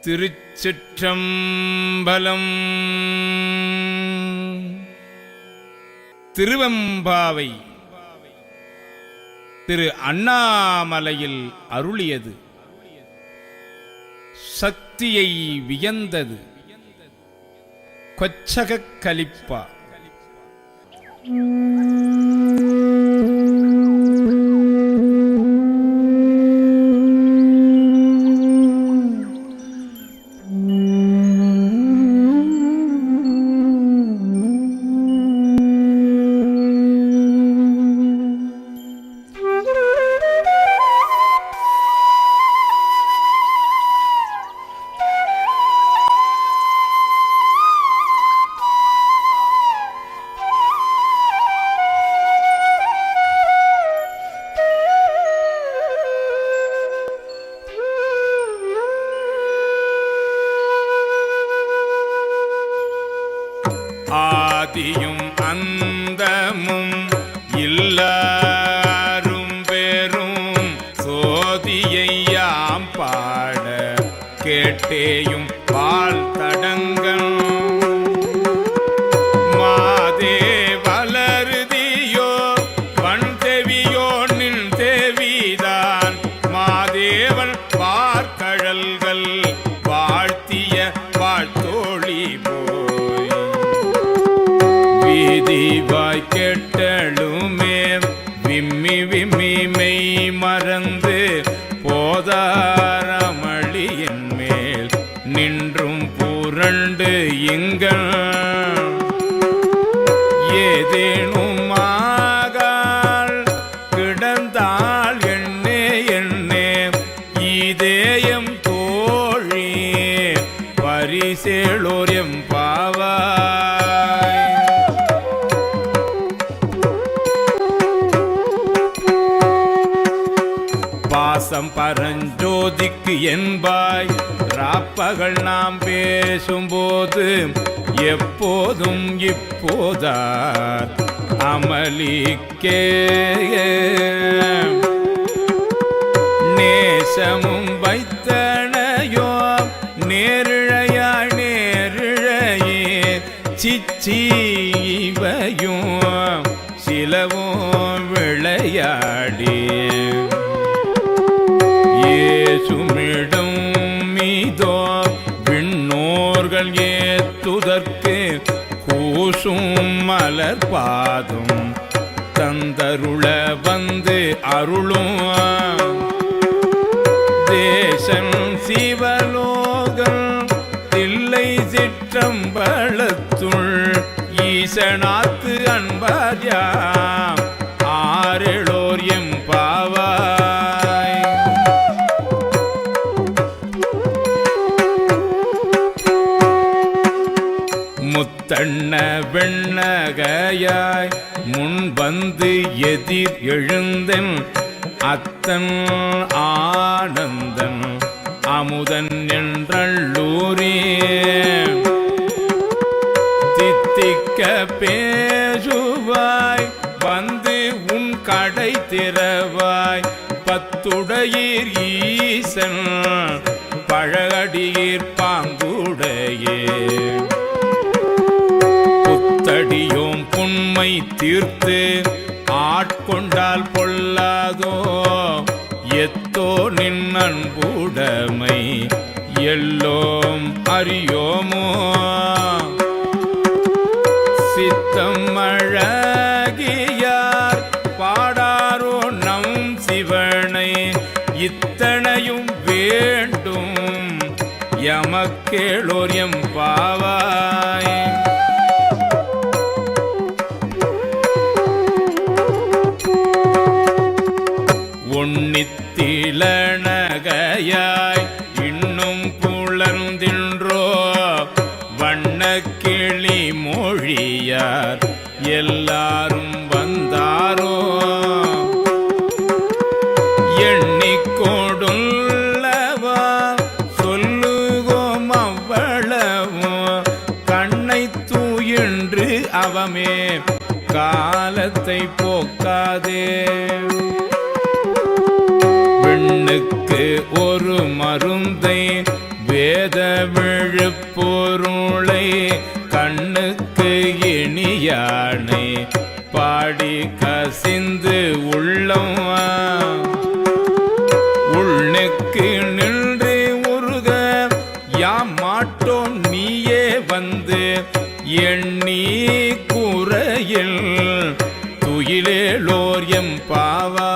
திருச்சிற்றம்பலம். திருவெம்பாவை திரு அண்ணாமலையில் அருளியது. சக்தியை வியந்தது. கொச்சகக் கலிப்பா. வாழ்த்திய வாழ்த்தோழி போய். வீதி வாய்க்கெட்டு ஜோதிக்கு என்பாய். ராப்பகல் நாம் பேசும்போது எப்போதும் இப்போதார். அமளிக்கே. நேசமும் வைத்தனையோ நேரிழையா நேரிழையே. சிச்சி ஏத்துதற்கு கூசும் மலர் பாதும் தந்தருள வந்து அருளும் தேசம் சிவலோகம் தில்லை சிற்றம்பலத்துள் ஈசனாத்து அன்பார் யார்? வந்து எதிர் எழுந்தன் அத்தன் ஆனந்தன் அமுதன் என்றள்ளூரே தித்திக்க பேசுவாய் வந்து உன் கடை திறவாய் பத்துடையீர் ஈசன் பழகடியீர் பாங்குடையே. புண்மை தீர்த்து ஆட்கொண்டால் பொல்லாதோ? எத்தோ நின் அன்புடைமை எல்லோம் அறியோமோ? சித்தம் அழகியார் பாடாரோ நம் சிவனை இத்தனையும் வேண்டும். எமக்கேளோர் எம் பாவா மொழியார் எல்லாரும் வந்தாரோ? எண்ணிக்கோடுள்ளவா சொல்லுவோம் அவ்வளவும் கண்ணை தூயின்று அவமே காலத்தை போக்காதே. பெண்ணுக்கு ஒரு மருந்தை வேத துயிலேலோர் எம் பாவா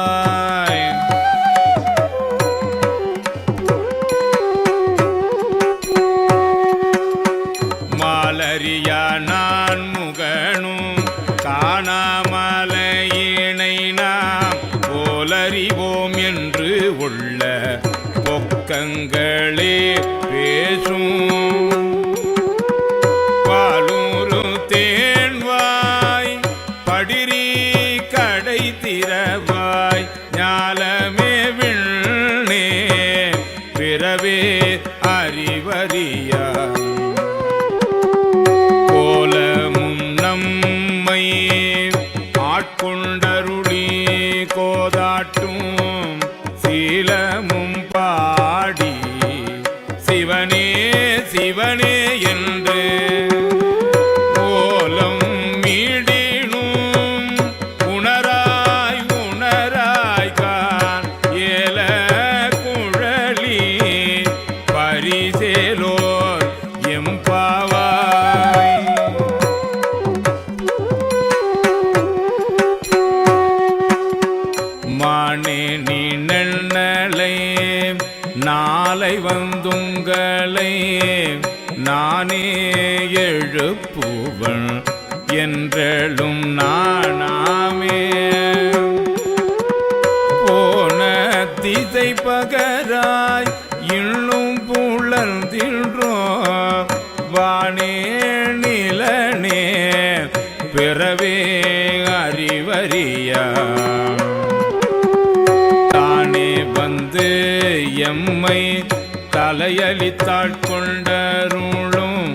அலையளித்தாள் கொண்டருளும்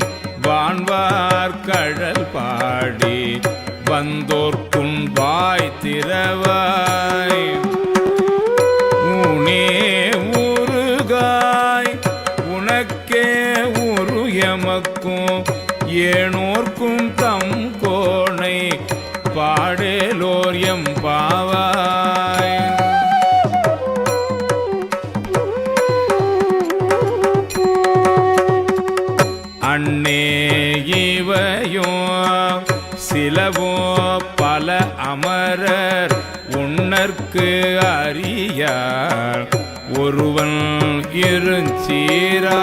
வான்வார் கடல் பாடி வந்தோர்க்கும் வாய் திறவாய். உனே உருகாய் உனக்கே உரு எமக்கும். ஏனோர்க்கும் தம் கோணை பாடேலோர் எம் பாவா அமரர் உன்னற்கு அறியார். ஒருவன் இருஞ்சீரா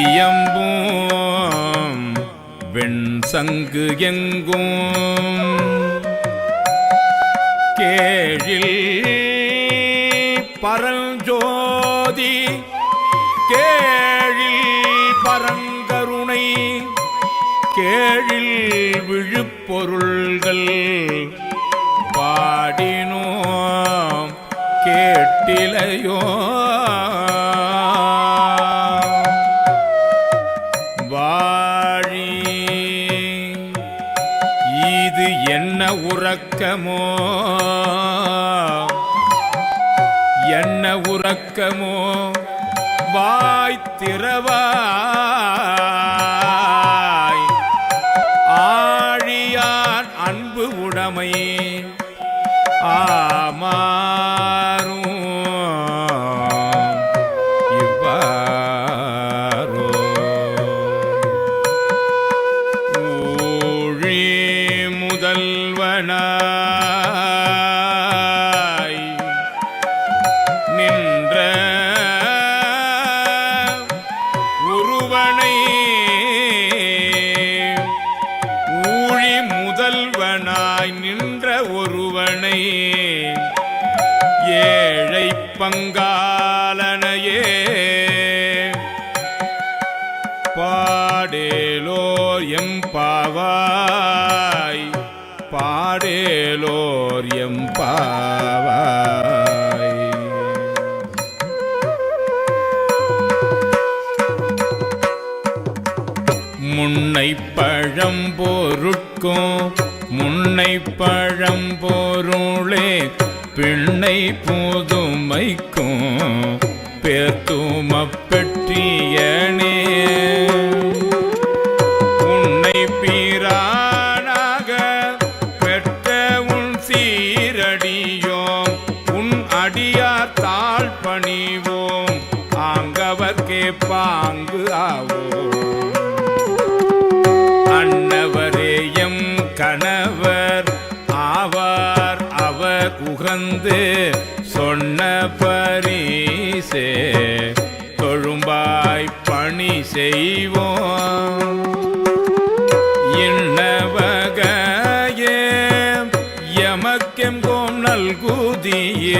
இயம்பும் வெண் சங்கு எங்கும். கேழில் பரஞ்சோதி கேழில் பரங்கருணை கேழில் விழுப்பொருள்கள் பாடினோம் கேட்டிலையோ உறக்கமோ? என்ன உறக்கமோ? வாய் பாடேலோர் எம் பாவாய். பாடேலோர் எம் பாவாய். முன்னை பழம் பொருட்கும் முன்னை பழம் பொருளே பிள்ளை புதுமைக்கும். சேர்த்தும் அப்பற்றியனே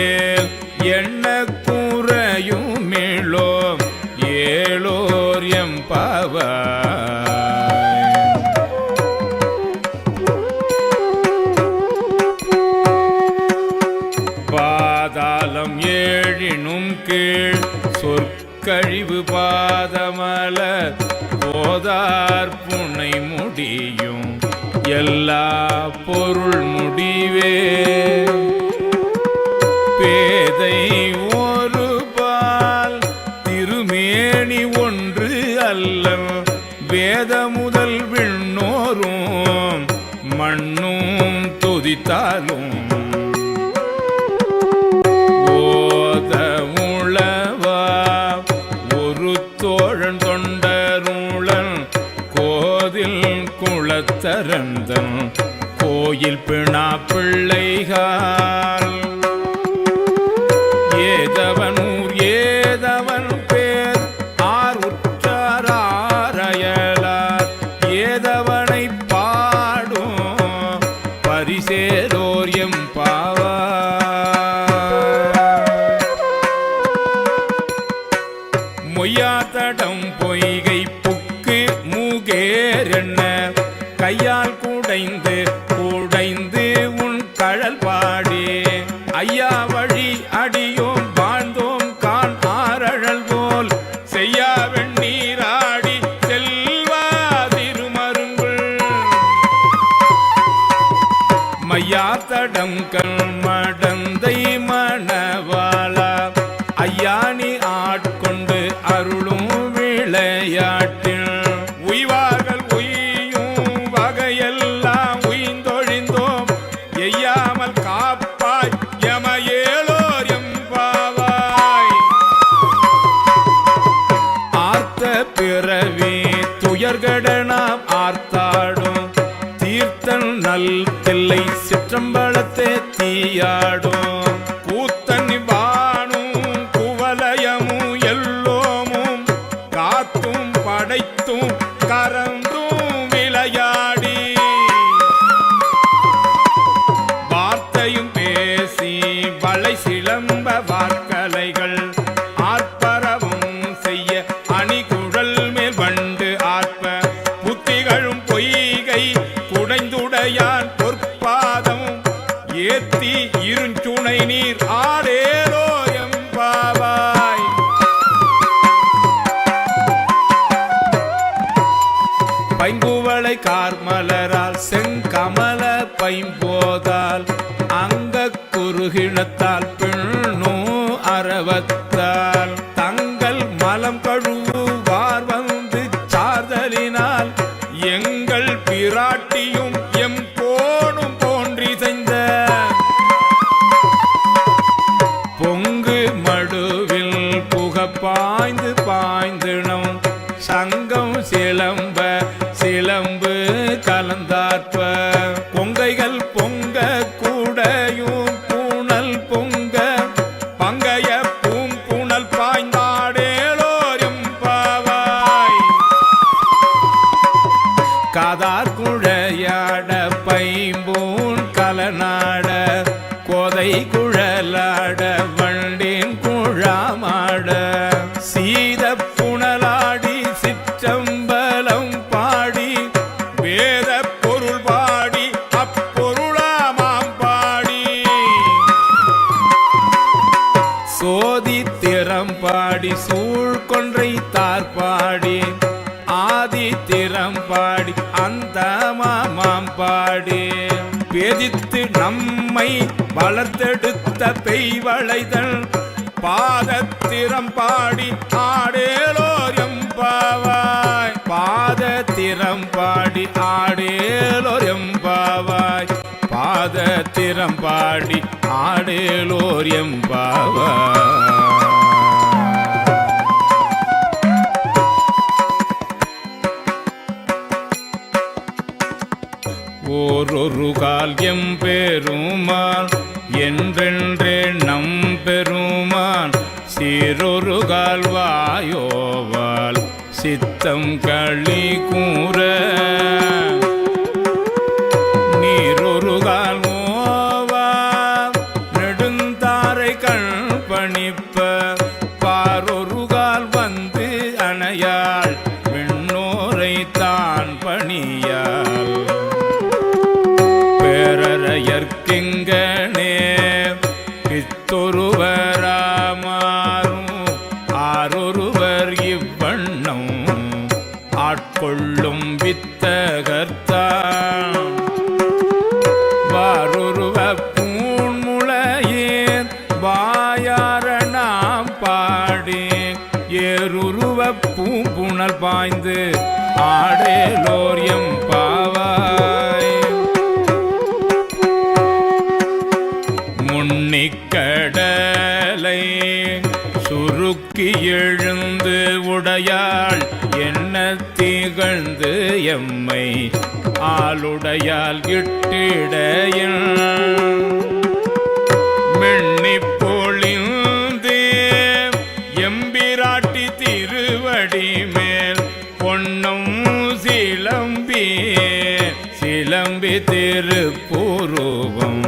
ஏல் எண்ண கூறையுமிழோ ஏழோர் எம் பாவா பாதாளம் ஏழினும் கீழ் சொற்கழிவு பாதமலர் போதார் புனை முடியும். எல்லா பொருள் உதித்தாலும் ஓத உளவா ஒரு தோழன் தொண்டருளன் கோதில் குளத்தரந்தன் கோயில் பிணா பிள்ளைகா. தீயாடும். ஏத்தி இருஞ்சுனை நீர் ஆடேரோ எம்பாவாய். பைங்குவளை கார்மலரால் செங்கமல பைம்போதால் அங்க குறுகிணத்தால் பேதித்து நம்மை வளர்த்தெடுத்த பெய்வளைதல் பாதத்திறம் பாடி ஆடேலோர் எம்பாவாய். பாதத்திறம் பாடி ஆடேலோர் எம்பாவாய். பாதத்திறம் பாடி ஆடேலோர் எம்பாவாய். ஓரொரு கால் எம்பெருமான் என்றென்றே நம் பெருமான் சீரொரு கால் வாயோவால் சித்தம் களி கூற. நீரொரு கால் ஓவா நெடுந்தாரை கண் பணிப்ப. முன்னிக்கடலை சுருக்கி எழுந்து உடையாள் என்ன திகழ்ந்து எம்மை ஆளுடையால் இட்டிடையில் மென்னி பொழிந்து எம்பிராட்டி திருவடி மேல் பொன்னும் சிலம்பி. சிலம்பி திருப்பூருவம்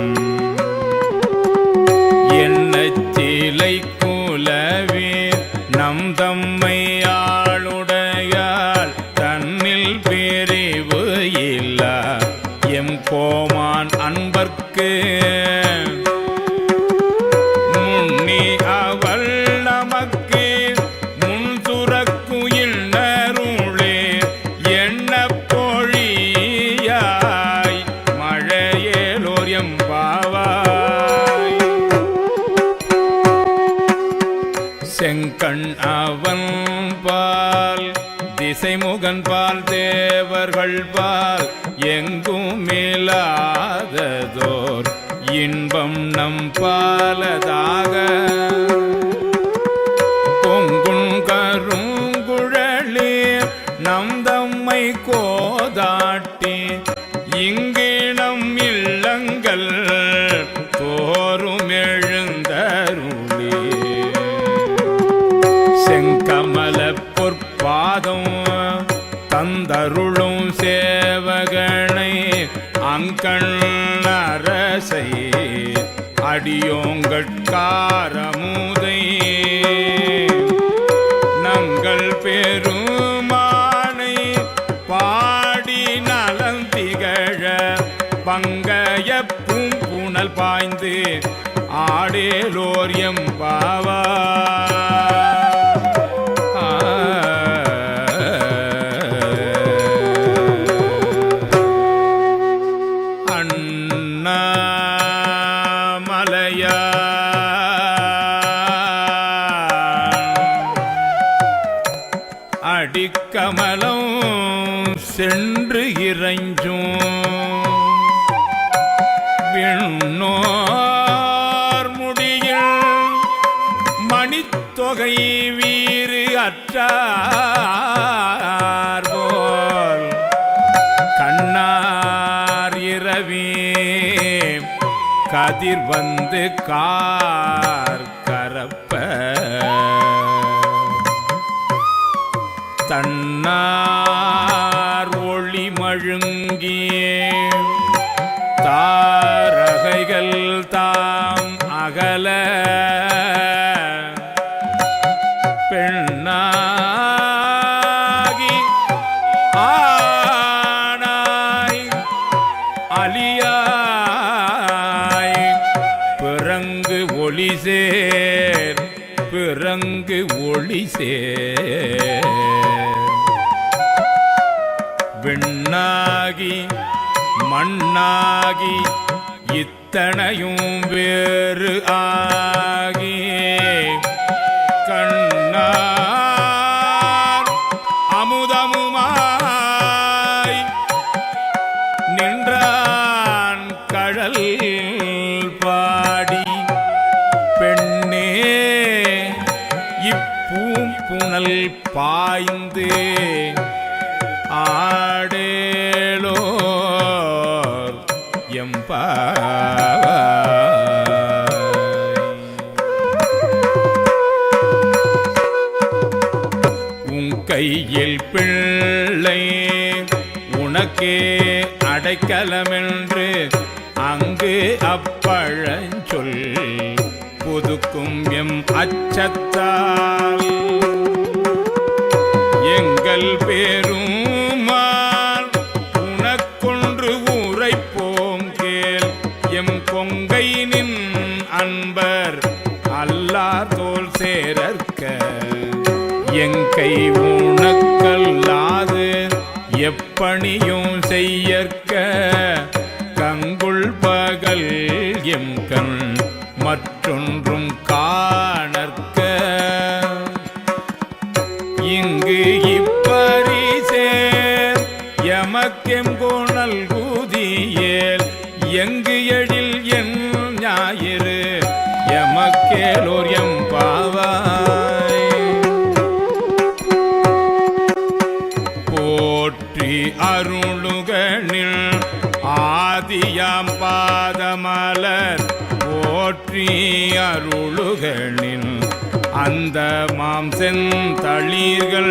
நம் பாலதாக. பொங்குண் கருங்குழலீர் நம் தம்மை கோதாட்டி இங்கிடம் இல்லங்கள் தோறும் எழுந்தருளே செங்கமல பொற்பாதம் தந்தருளும் சேவகனை அங்கண் அரசை அடியோங்கட்காரமுதை நங்கள் பெருமானை பாடி நலந்திகழ பங்கையப்பும் புனல் பாய்ந்து ஆடேலோர் எம்பாவா அடிக்கமலம் சென்று இறைஞ்சும். விண்ணோர் முடியில் மணித்தொகை வீறு அற்றார் போல். கண்ணார் இரவே கதிர் வந்து கார் விண்ணரே விண்ணாகி மண்ணாகி இத்தனையும் வேறு ஆ ஆடேலோர் எம்பா உன் கையில் பிள்ளை உனக்கே அடைக்கலமென்று அங்கு அப்பழஞ்சொல் புதுக்கும் எம் அச்சத்தால். எங்கள் பேருமான் உனக்கொன்று உரைப்போம் கேள். எம் கொங்கையினின் அன்பர் அல்லார் தோல் சேரற்க எங்கை உனக்கல்லாது எப்பணியும் செய்யற்க. கங்குள் பகல் எம் கண் மற்றொன்று மாந்தமாம் செந்தளிர்கள்